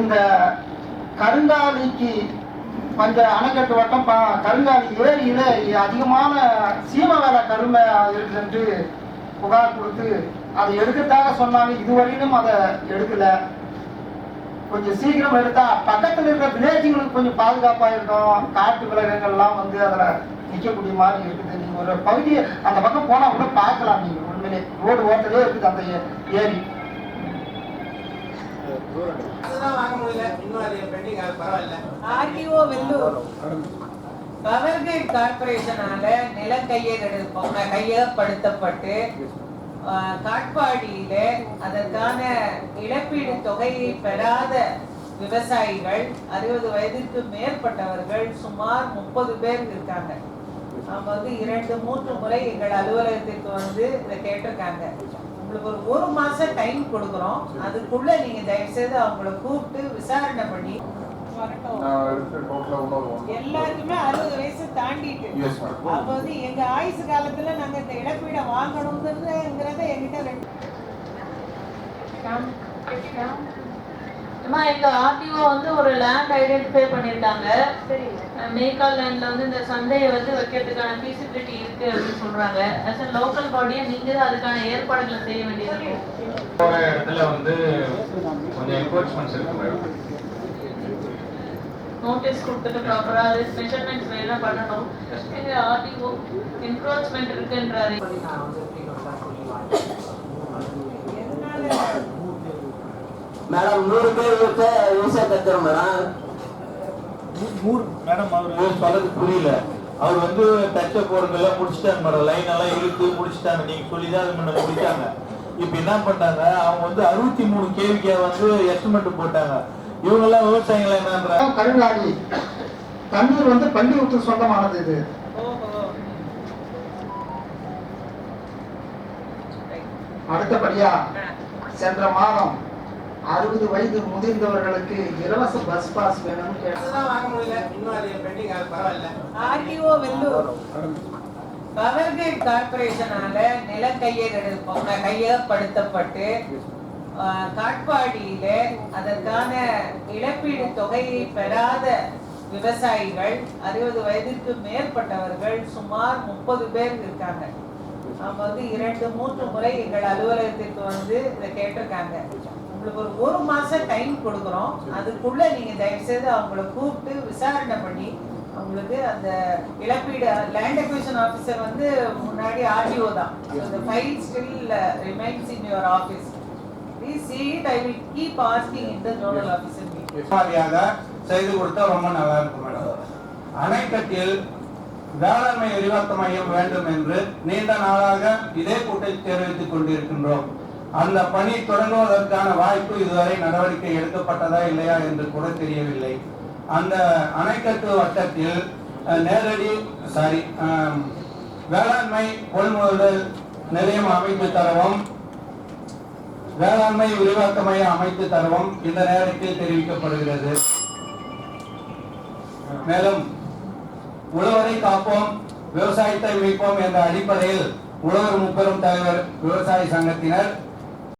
இந்த கருங்காலிக்கு பஞ்ச அணைக்கட்டு வட்டம் கருங்காலி ஏரியில அதிகமான சீம வேலை கருமை இருக்குதுன்ட்டு புகார் கொடுத்து அதை எடுக்கத்தாக சொன்னாங்க. இதுவரையிலும் அதை எடுக்கல. கொஞ்சம் சீக்கிரம் எடுத்தா பக்கத்தில் இருக்கிற வில்லேஜுங்களுக்கு கொஞ்சம் பாதுகாப்பா இருக்கும். காட்டு விலங்குகள்லாம் வந்து அதுல நிற்கக்கூடிய மாதிரி இருக்குது. நீங்க ஒரு பகுதியை அந்த பக்கம் போனா கூட பார்க்கலாம் நீங்க. உண்மையிலே ரோடு ஓட்டலே இருக்குது அந்த ஏரி. அதுதான் வாங்க முடியல. இன்னும் அது பெண்டிங் அது பரவாயில்ல. ஆர்டிஓ வெல்லூர். கார்பரேஷனால கையகப்படுத்தப்பட்டு காட்பாடியில அதற்கான இழப்பீடு தொகையை பெறாத விவசாயிகள் அறுபது வயதிற்கு மேற்பட்டவர்கள் சுமார் முப்பது பேர் இருக்காங்க. அவங்க வந்து இரண்டு மூன்று முறை எங்கள் அலுவலகத்திற்கு வந்து இதை கேட்டிருக்காங்க. உங்களுக்கு ஒரு ஒரு மாசம் டைம் கொடுக்குறோம். அதுக்குள்ள நீங்க தயவு செய்து அவங்கள கூப்பிட்டு விசாரணை பண்ணி எல்லாருக்குமே அறுபது வயசு தாண்டிட்டு. அப்ப வந்து எங்க ஆயுசு காலத்துல நாங்க இந்த இழப்பீடை வாங்கணுங்கிறதுங்கிறத எங்கிட்ட ரெண்டு அம்மா எங்க ஆர்டிஓ வந்து ஒரு லேண்ட் ஐடென்டிஃபை பண்ணிருக்காங்க. மேக்கால் லேண்ட்ல வந்து இந்த சந்தையை வந்து வைக்கிறதுக்கான ஃபீசிபிலிட்டி இருக்கு அப்படின்னு சொல்றாங்க. As a லோக்கல் பாடியா நீங்க தான் அதுக்கான ஏற்பாடுகளை செய்ய வேண்டியது போற இடத்துல வந்து கொஞ்சம் என்கோர்ஜ்மெண்ட்ஸ் இருக்கு மேடம் நோட்டீஸ் கொடுத்துட்டு ப்ராப்பரா அது மெஷர்மெண்ட்ஸ் எல்லாம் பண்ணணும். எங்க ஆர்டிஓ என்க்ரோச்மெண்ட் இருக்குன்றாரு. மேடம் நூறு பேர் விவசாய கத்துறோம் மேடம். நூறு மேடம் அவர் சொல்றது புரியல. அவர் வந்து டச்ச போடுங்கெல்லாம் முடிச்சிட்டாங்க மேடம். லைன் எல்லாம் இழுத்து முடிச்சிட்டாங்க. நீங்க சொல்லி தான் அது முன்ன முடிச்சாங்க. இப்போ என்ன பண்ணிட்டாங்க அவங்க வந்து அறுபத்தி மூணு கேவிக்கே வந்து எஸ்டிமேட் போட்டாங்க. இவங்க எல்லாம் விவசாயிகள் என்னன்றாங்க? கருங்காலி தண்ணீர் வந்து பள்ளிவுக்கு சொந்தமானது இது. அடுத்தபடியா சென்ற மாதம் அறுபது வயது முதிர்ந்தவர்களுக்கு இலவச பஸ் பாஸ் வேணும்னு கேட்டு அதுதான் வாங்க முடியல. இன்னும் அது பெண்டிங் அது பரவாயில்ல. ஆர்டிஓ வெல்லூர் பவர்கிரிட் கார்பரேஷனால நிலம் கையெழு கையகப்படுத்தப்பட்டு ஆஹ், காட்பாடியில அதற்கான இழப்பீடு தொகையை பெறாத விவசாயிகள் அறுபது வயதிற்கு மேற்பட்டவர்கள் சுமார் முப்பது பேர் இருக்காங்க. அவங்க வந்து இரண்டு மூன்று முறை எங்கள் அலுவலகத்திற்கு வந்து இதை கேட்டிருக்காங்க. உங்களுக்கு ஒரு ஒரு மாசம் டைம் கொடுக்குறோம். அதுக்குள்ள நீங்க தயவுசெய்து அவங்கள கூப்பிட்டு விசாரணை பண்ணி அவங்களுக்கு அந்த இழப்பீடு லேண்ட் அக்விஷன் ஆஃபீஸர் வந்து முன்னாடி ஆர்டிஓ தான். அந்த file still remains in your office please see it I will keep asking in the zonal officer meeting. செய்து கொடுத்தா ரொம்ப நல்லா இருக்கும் மேடம். அணைக்கட்டில் வேளாண்மை விரிவாக்க மையம் வேண்டும் என்று நீண்ட நாளாக இதே கூட்டத்தில் தெரிவித்துக் கொண்டிருக்கின்றோம். அந்த பணி தொடங்குவதற்கான வாய்ப்பு இதுவரை நடவடிக்கை எடுக்கப்பட்டதா இல்லையா என்று கூட தெரியவில்லை. அந்த அணைக்கட்டு வட்டத்தில் நேரடி சாரி வேளாண்மை கொள்முதல் நிலையம் அமைத்து தரவும் வேளாண்மை விரிவாக்க மையம் அமைத்து தரவும் இந்த நேரத்தில் தெரிவிக்கப்படுகிறது. மேலும் உழவரை காப்போம் விவசாயத்தை மீட்போம் என்ற அடிப்படையில் உழவர் முப்பெரும் தலைவர் விவசாய சங்கத்தினர்